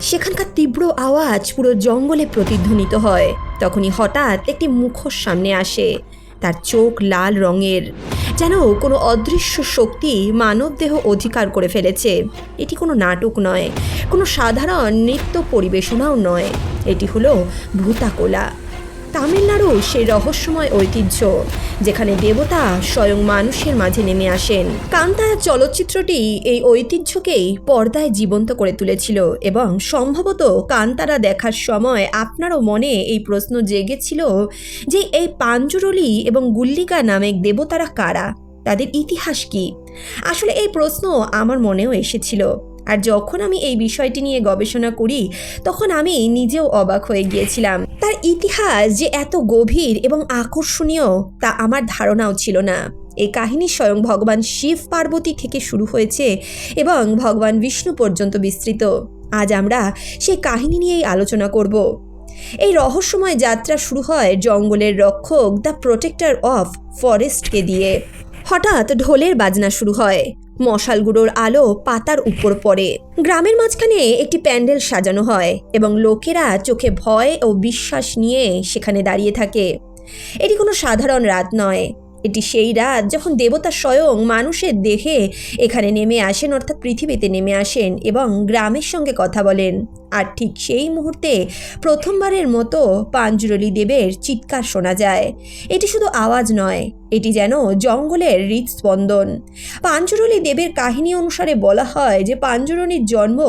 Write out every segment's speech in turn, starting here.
সেখানকার তীব্র আওয়াজ পুরো জঙ্গলে প্রতিধ্বনিত হয়। তখনই হঠাৎ একটি মুখোশ সামনে আসে। তার চোখ লাল রঙের। যেন কোনো অদৃশ্য শক্তি মানবদেহ অধিকার করে ফেলেছে। এটি কোনো নাটক নয়, কোনো সাধারণ নৃত্য পরিবেশনাও নয়। এটি হলো ভূতাকোলা। তামিলনাড়ু, সেই রহস্যময় ঐতিহ্য, যেখানে দেবতা স্বয়ং মানুষের মাঝে নেমে আসেন। কান্তা চলচ্চিত্রটি এই ঐতিহ্যকেই পর্দায় জীবন্ত করে তুলেছিল এবং সম্ভবত কান্তারা দেখার সময় আপনারও মনে এই প্রশ্ন জেগেছিল যে এই পাঞ্জুরলি এবং গুল্লিকা নামেক দেবতারা কারা? তাদের ইতিহাস কি? আসলে এই প্রশ্ন আমার মনেও এসেছিল। আর যখন আমি এই বিষয়টি নিয়ে গবেষণা করি, তখন আমি নিজেও অবাক হয়ে গিয়েছিলাম। তার ইতিহাস যে এত গভীর এবং আকর্ষণীয়, তা আমার ধারণাও ছিল না। এই কাহিনী স্বয়ং ভগবান শিব পার্বতী থেকে শুরু হয়েছে এবং ভগবান বিষ্ণু পর্যন্ত বিস্তৃত। আজ আমরা সেই কাহিনী নিয়েই আলোচনা করব। এই রহস্যময় যাত্রা শুরু হয় জঙ্গলের রক্ষক দ্য প্রোটেক্টর অফ ফরেস্টকে দিয়ে। হঠাৎ ঢোলের বাজনা শুরু হয়। মশালগুলোর আলো পাতার উপর পড়ে। গ্রামের মাঝখানে একটি প্যান্ডেল সাজানো হয় এবং লোকেরা চোখে ভয় ও বিশ্বাস নিয়ে সেখানে দাঁড়িয়ে থাকে। এটি কোনো সাধারণ রাত নয়। এটি সেই রাত যখন দেবতা স্বয়ং মানুষের দেহে এখানে নেমে আসেন, অর্থাৎ পৃথিবীতে নেমে আসেন এবং গ্রামের সঙ্গে কথা বলেন। আর ঠিক সেই মুহূর্তে প্রথমবারের মতো পাঞ্জুরলি দেবের চিৎকার শোনা যায়। এটি শুধু আওয়াজ নয়, এটি যেন জঙ্গলের হৃদস্পন্দন। পাঞ্জুরলি দেবের কাহিনী অনুসারে বলা হয় যে পাঞ্জুরনির জন্ম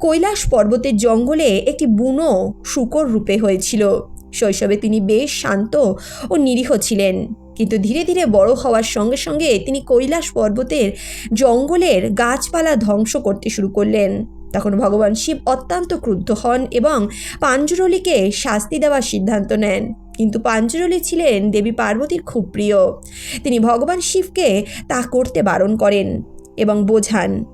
কৈলাস পর্বতের জঙ্গলে একটি বুনো শুকর রূপে হয়েছিল। শৈশবে তিনি বেশ শান্ত ও নিরীহ ছিলেন। কিন্তু ধীরে ধীরে বড় হওয়ার সঙ্গে সঙ্গে তিনি কৈলাস পর্বতের জঙ্গলের গাছপালা ধ্বংস করতে শুরু করলেন। তখন ভগবান শিব অত্যন্ত ক্রুদ্ধ হন এবং পাঞ্জুরলিকে শাস্তি দেওয়ার সিদ্ধান্ত নেন। কিন্তু পাঞ্জুরলি ছিলেন দেবী পার্বতীর খুব প্রিয়। তিনি ভগবান শিবকে তা করতে বারণ করেন এবং বোঝান।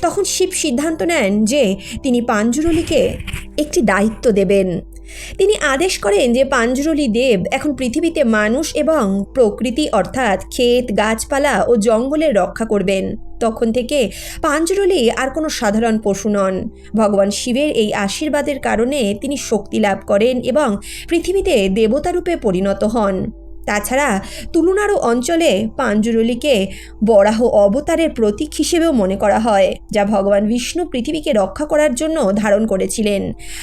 তখন শিব সিদ্ধান্ত নেন যে তিনি পাঞ্জুরলিকে একটি দায়িত্ব দেবেন। তিনি আদেশ করেন যে পাঞ্জুরলি দেব এখন পৃথিবীতে মানুষ এবং প্রকৃতি অর্থাৎ ক্ষেত, গাছপালা ও জঙ্গলের রক্ষা করবেন। তখন থেকে পাঞ্জরলি আর কোনো সাধারণ পশু নন। ভগবান শিবের এই আশীর্বাদের কারণে তিনি শক্তি লাভ করেন এবং পৃথিবীতে দেবতারূপে পরিণত হন। তাছাড়া তুলনাড়ু অঞ্চলে পাঞ্জুরলিকে বরাহ অবতারের প্রতীক হিসেবেও মনে করা হয়, যা ভগবান বিষ্ণু পৃথিবীকে রক্ষা করার জন্য ধারণ করেছিলেন।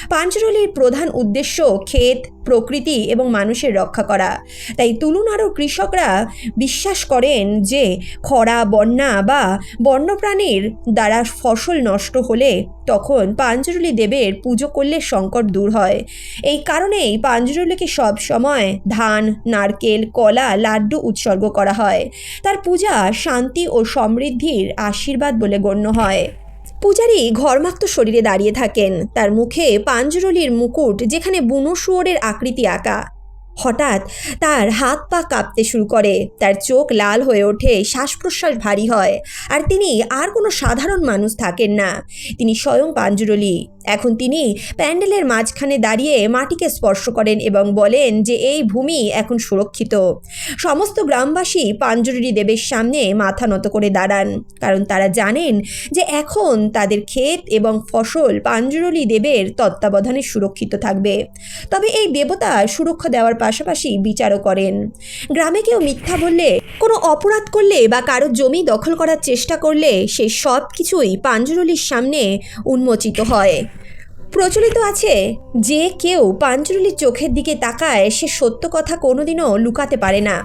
পাঞ্জুরলির প্রধান উদ্দেশ্য ক্ষেত, প্রকৃতি এবং মানুষের রক্ষা করা। তাই তুলুনাড়ুর কৃষকরা বিশ্বাস করেন যে খরা, বন্যা বা বন্যপ্রাণীর দ্বারা ফসল নষ্ট হলে তখন পাঞ্জুরলি দেবের পুজো করলে সংকট দূর হয়। এই কারণেই পাঞ্জুরলিকে সব সময় ধান, নারকেল, কলা, লাড্ডু উৎসর্গ করা হয়। তার পূজা শান্তি ও সমৃদ্ধির আশীর্বাদ বলে গণ্য হয়। পূজারী ঘরমাক্ত শরীরে দাঁড়িয়ে থাকেন। তার মুখে পাঞ্জুরলির মুকুট যেখানে বুনো শুয়োরের আকৃতি আঁকা। হঠাৎ তার হাত পা কাঁপতে শুরু করে। তার চোখ লাল হয়ে ওঠে শ্বাস প্রশ্বাস ভারী হয়। আর তিনি আর কোনো সাধারণ মানুষ থাকেন না। তিনি স্বয়ং পাঞ্জুরলি। এখন তিনি প্যান্ডেলের মাঝখানে দাঁড়িয়ে মাটিকে স্পর্শ করেন এবং বলেন যে এই ভূমি এখন সুরক্ষিত। সমস্ত গ্রামবাসী পাঞ্জুরলি দেবের সামনে মাথা নত করে দাঁড়ান, কারণ তারা জানেন যে এখন তাদের ক্ষেত এবং ফসল পাঞ্জুরলি দেবের তত্ত্বাবধানে সুরক্ষিত থাকবে। তবে এই দেবতা সুরক্ষা দেওয়ার পাশাপাশি বিচারও করেন। গ্রামে কেউ মিথ্যা বললে, কোনো অপরাধ করলে বা কারও জমি দখল করার চেষ্টা করলে সেই সব কিছুই পাঞ্জুরলির সামনে উন্মোচিত হয়। প্রচলিত আছে যে কেউ পাঞ্জুরলির চোখের দিকে তাকায়, সে সত্য কথা কোনোদিনও লুকাতে পারে না।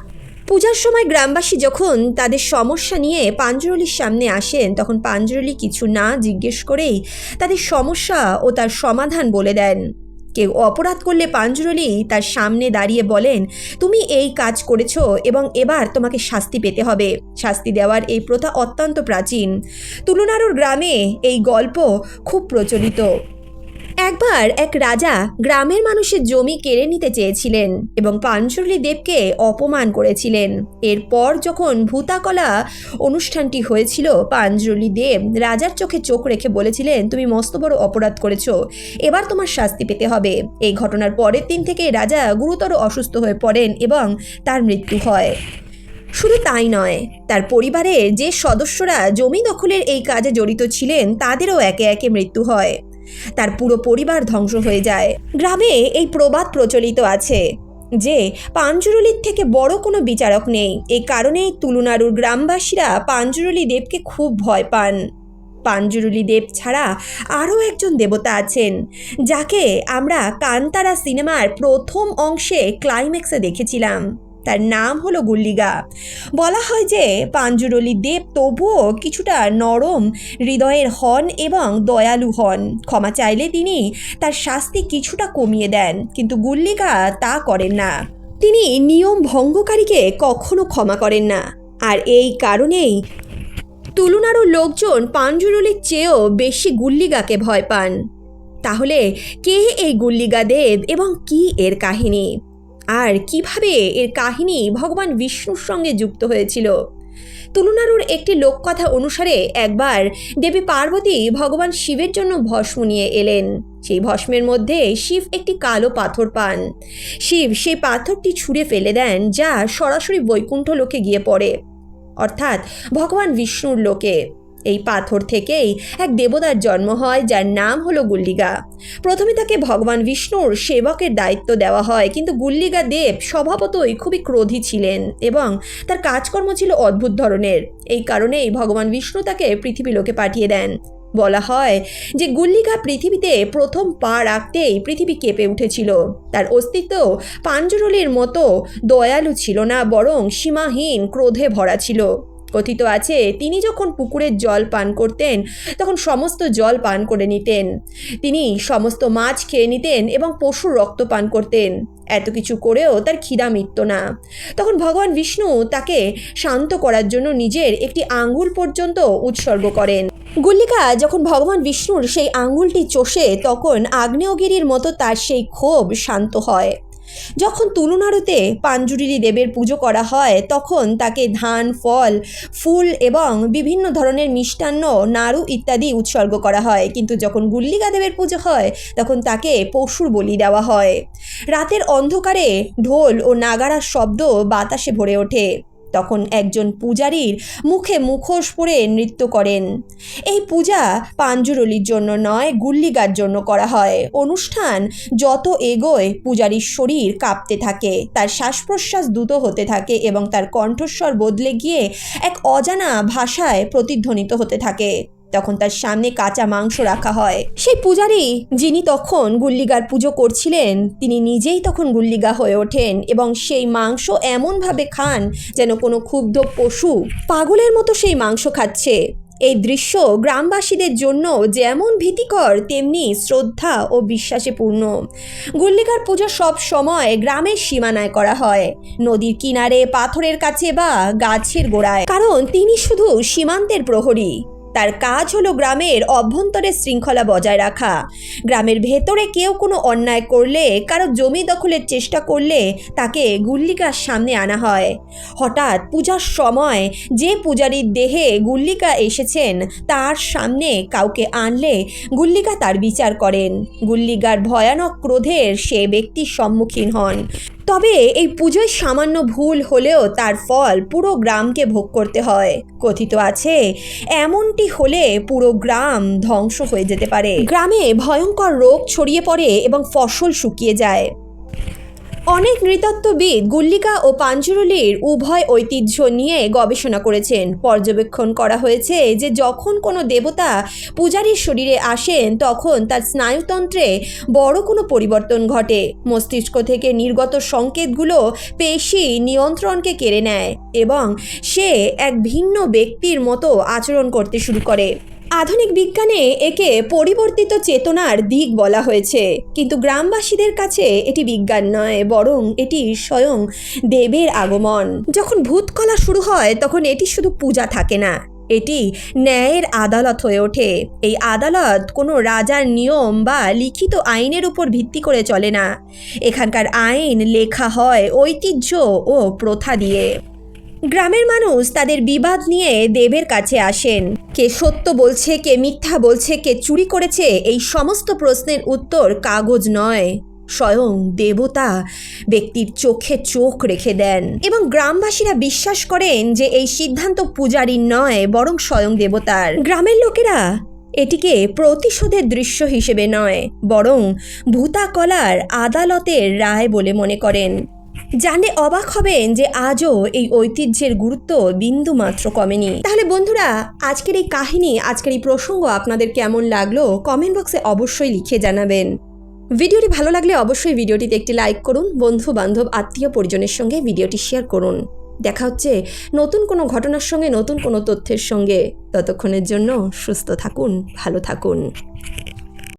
পূজার সময় গ্রামবাসী যখন তাদের সমস্যা নিয়ে পাঞ্জুরলির সামনে আসেন, তখন পাঞ্জুরলি কিছু না জিজ্ঞেস করেই তাদের সমস্যা ও তার সমাধান বলে দেন। কেউ অপরাধ করলে পাঞ্জুরলি তার সামনে দাঁড়িয়ে বলেন, তুমি এই কাজ করেছ এবং এবার তোমাকে শাস্তি পেতে হবে। শাস্তি দেওয়ার এই প্রথা অত্যন্ত প্রাচীন। তুলনারুর গ্রামে এই গল্প খুব প্রচলিত। একবার এক রাজা গ্রামের মানুষের জমি কেড়ে নিতে চেয়েছিলেন এবং পাঞ্চুরলি দেবকে অপমান করেছিলেন। এরপর যখন ভূতাকলা অনুষ্ঠানটি হয়েছিল পাঞ্জলি দেব রাজার চোখে চোখ রেখে বলেছিলেন, তুমি মস্ত বড় অপরাধ করেছ, এবার তোমার শাস্তি পেতে হবে। এই ঘটনার পরের দিন থেকে রাজা গুরুতর অসুস্থ হয়ে পড়েন এবং তার মৃত্যু হয়। শুধু তাই নয়, তার পরিবারের যে সদস্যরা জমি দখলের এই কাজে জড়িত ছিলেন, তাদেরও একে একে মৃত্যু হয়। তার পুরো পরিবার ধ্বংস হয়ে যায়। গ্রামে এই প্রবাদ প্রচলিত আছে যে পাঞ্জুরলির থেকে বড় কোনো বিচারক নেই। এই কারণেই তুলুনাড়ুর গ্রামবাসীরা পাঞ্জুরলি দেবকে খুব ভয় পান। পাঞ্জুরুলি দেব ছাড়া আরও একজন দেবতা আছেন, যাকে আমরা কান্তারা সিনেমার প্রথম অংশে ক্লাইম্যাক্সে দেখেছিলাম। তার নাম হলো গুল্লিগা। বলা হয় যে পাঞ্জুরলি দেব তবুও কিছুটা নরম, হৃদয়ের হন এবং দয়ালু হন। ক্ষমা চাইলে তিনি তার শাস্তি কিছুটা কমিয়ে দেন, কিন্তু গুল্লিগা তা করেন না। তিনি নিয়ম ভঙ্গকারীকে কখনো ক্ষমা করেন না। আর এই কারণেই তুলনারও লোকজন পাঞ্জুরুলির চেয়েও বেশি গুল্লিগাকে ভয় পান। তাহলে কে এই গুল্লিগা দেব এবং কি এর কাহিনী? আর কীভাবে এর কাহিনী ভগবান বিষ্ণুর সঙ্গে যুক্ত হয়েছিল? তুলনারুর একটি লোককথা অনুসারে একবার দেবী পার্বতী ভগবান শিবের জন্য ভস্ম নিয়ে এলেন। সেই ভস্মের মধ্যে শিব একটি কালো পাথর পান। শিব সেই পাথরটি ছুঁড়ে ফেলে দেন, যা সরাসরি বৈকুণ্ঠ লোকে গিয়ে পড়ে। অর্থাৎ ভগবান বিষ্ণুর লোকে। এই পাথর থেকেই এক দেবতার জন্ম হয়, যার নাম হলো গুল্লিগা। প্রথমে তাকে ভগবান বিষ্ণুর সেবকের দায়িত্ব দেওয়া হয়, কিন্তু গুল্লিগা দেব স্বভাবতই খুবই ক্রোধী ছিলেন এবং তার কাজকর্ম ছিল অদ্ভুত ধরনের। এই কারণেই ভগবান বিষ্ণু তাকে পৃথিবী লোকে পাঠিয়ে দেন। বলা হয় যে গুল্লিগা পৃথিবীতে প্রথম পা রাখতেই পৃথিবী কেঁপে উঠেছিল। তার অস্তিত্ব পাঞ্জরলির মতো দয়ালু ছিল না, বরং সীমাহীন, ক্রোধে ভরা ছিল। কথিত আছে, তিনি যখন পুকুরের জল পান করতেন, তখন সমস্ত জল পান করে নিতেন। তিনি সমস্ত মাছ খেয়ে নিতেন এবং পশুর রক্ত পান করতেন। এত কিছু করেও তার খিদা মিটত না। তখন ভগবান বিষ্ণু তাকে শান্ত করার জন্য নিজের একটি আঙ্গুল পর্যন্ত উৎসর্গ করেন। গুল্লিকা যখন ভগবান বিষ্ণুর সেই আঙ্গুলটি চষে, তখন আগ্নেয়গিরির মতো তার সেই ক্ষোভ শান্ত হয়। যখন তুলনারুতে পাঞ্জুরিরি দেবের পুজো করা হয়, তখন তাকে ধান, ফল, ফুল এবং বিভিন্ন ধরনের মিষ্টান্ন, নাড়ু ইত্যাদি উৎসর্গ করা হয়। কিন্তু যখন গুল্লিকা দেবের পুজো হয়, তখন তাকে পশুর বলি দেওয়া হয়। রাতের অন্ধকারে ঢোল ও নাগারার শব্দ বাতাসে ভরে ওঠে। তখন একজন পূজারীর মুখে মুখোশ পরে নৃত্য করেন। এই পূজা পাঞ্জুরলির জন্য নয়, গুল্লিগার জন্য করা হয়। অনুষ্ঠান যত এগোয়, পূজারীর শরীর কাঁপতে থাকে, তার শ্বাস প্রশ্বাস দ্রুত হতে থাকে এবং তার কণ্ঠস্বর বদলে গিয়ে এক অজানা ভাষায় প্রতিধ্বনিত হতে থাকে। তখন তার সামনে কাঁচা মাংস রাখা হয়। সেই পূজারী যিনি তখন গুল্লিগার পুজো করছিলেন, তিনি নিজেই তখন গুল্লিগা হয়ে ওঠেন এবং সেই মাংস এমনভাবে খান যেন কোনো ক্ষুব্ধ পশু পাগলের মতো সেই মাংস খাচ্ছে। এই দৃশ্য গ্রামবাসীদের জন্য যেমন ভীতিকর, তেমনি শ্রদ্ধা ও বিশ্বাসে পূর্ণ। গুল্লিকার পুজো সব সময় গ্রামের সীমানায় করা হয়। নদীর কিনারে, পাথরের কাছে বা গাছের গোড়ায়। কারণ তিনি শুধু সীমান্তের প্রহরী। তার কাজ হলো গ্রামের অভ্যন্তরে শৃঙ্খলা বজায় রাখা। গ্রামের ভেতরে কেউ কোনো অন্যায় করলে, কারও জমি দখলের চেষ্টা করলে তাকে গুল্লিকার সামনে আনা হয়। হঠাৎ পূজার সময় যে পূজারীর দেহে গুল্লিকা এসেছেন, তার সামনে কাউকে আনলে গুল্লিকা তার বিচার করেন। গুল্লিগার ভয়ানক ক্রোধের সে ব্যক্তির সম্মুখীন হন। তবে এই পুজোয় সামান্য ভুল হলেও তার ফল পুরো গ্রামকে ভোগ করতে হয়। কথিত আছে, এমনটি হলে পুরো গ্রাম ধ্বংস হয়ে যেতে পারে। গ্রামে ভয়ঙ্কর রোগ ছড়িয়ে পড়ে এবং ফসল শুকিয়ে যায়। অনেক নৃতত্ত্ববিদ গুল্লিকা ও পাঞ্জুরুলির উভয় ঐতিহ্য নিয়ে গবেষণা করেছেন। পর্যবেক্ষণ করা হয়েছে যে যখন কোনো দেবতা পূজারীর শরীরে আসেন, তখন তার স্নায়ুতন্ত্রে বড় কোনো পরিবর্তন ঘটে। মস্তিষ্ক থেকে নির্গত সংকেতগুলো পেশি নিয়ন্ত্রণকে কেড়ে নেয় এবং সে এক ভিন্ন ব্যক্তির মতো আচরণ করতে শুরু করে। আধুনিক বিজ্ঞানে একে পরিবর্তিত চেতনার দিক বলা হয়েছে। কিন্তু গ্রামবাসীদের কাছে এটি বিজ্ঞান নয়, বরং এটি স্বয়ং দেবের আগমন। যখন ভূতকলা শুরু হয়, তখন এটি শুধু পূজা থাকে না, এটি ন্যায়ের আদালত হয়ে ওঠে। এই আদালত কোনো রাজার নিয়ম বা লিখিত আইনের উপর ভিত্তি করে চলে না। এখানকার আইন লেখা হয় ঐতিহ্য ও প্রথা দিয়ে। গ্রামের মানুষ তাদের বিবাদ নিয়ে দেবের কাছে আসেন। কে সত্য বলছে, কে মিথ্যা বলছে, কে চুরি করেছে, এই সমস্ত প্রশ্নের উত্তর কাগজ নয়। স্বয়ং দেবতা ব্যক্তির চোখে চোখ রেখে দেন এবং গ্রামবাসীরা বিশ্বাস করেন যে এই সিদ্ধান্ত পূজারীর নয়, বরং স্বয়ং দেবতার। গ্রামের লোকেরা এটিকে প্রতিশোধের দৃশ্য হিসেবে নয়, বরং ভূতাকলার আদালতের রায় বলে মনে করেন। জানলে অবাক হবেন যে আজও এই ঐতিহ্যের গুরুত্ব বিন্দু মাত্র কমেনি। তাহলে বন্ধুরা, আজকের এই কাহিনী, আজকের এই প্রসঙ্গ আপনাদের কেমন লাগল কমেন্ট বক্সে অবশ্যই লিখে জানাবেন। ভিডিওটি ভালো লাগলে অবশ্যই ভিডিওটিতে একটি লাইক করুন বন্ধু বান্ধব আত্মীয় পরিজনের সঙ্গে ভিডিওটি শেয়ার করুন। দেখা হচ্ছে নতুন কোনো ঘটনার সঙ্গে, নতুন কোনো তথ্যের সঙ্গে। ততক্ষণের জন্য সুস্থ থাকুন, ভালো থাকুন।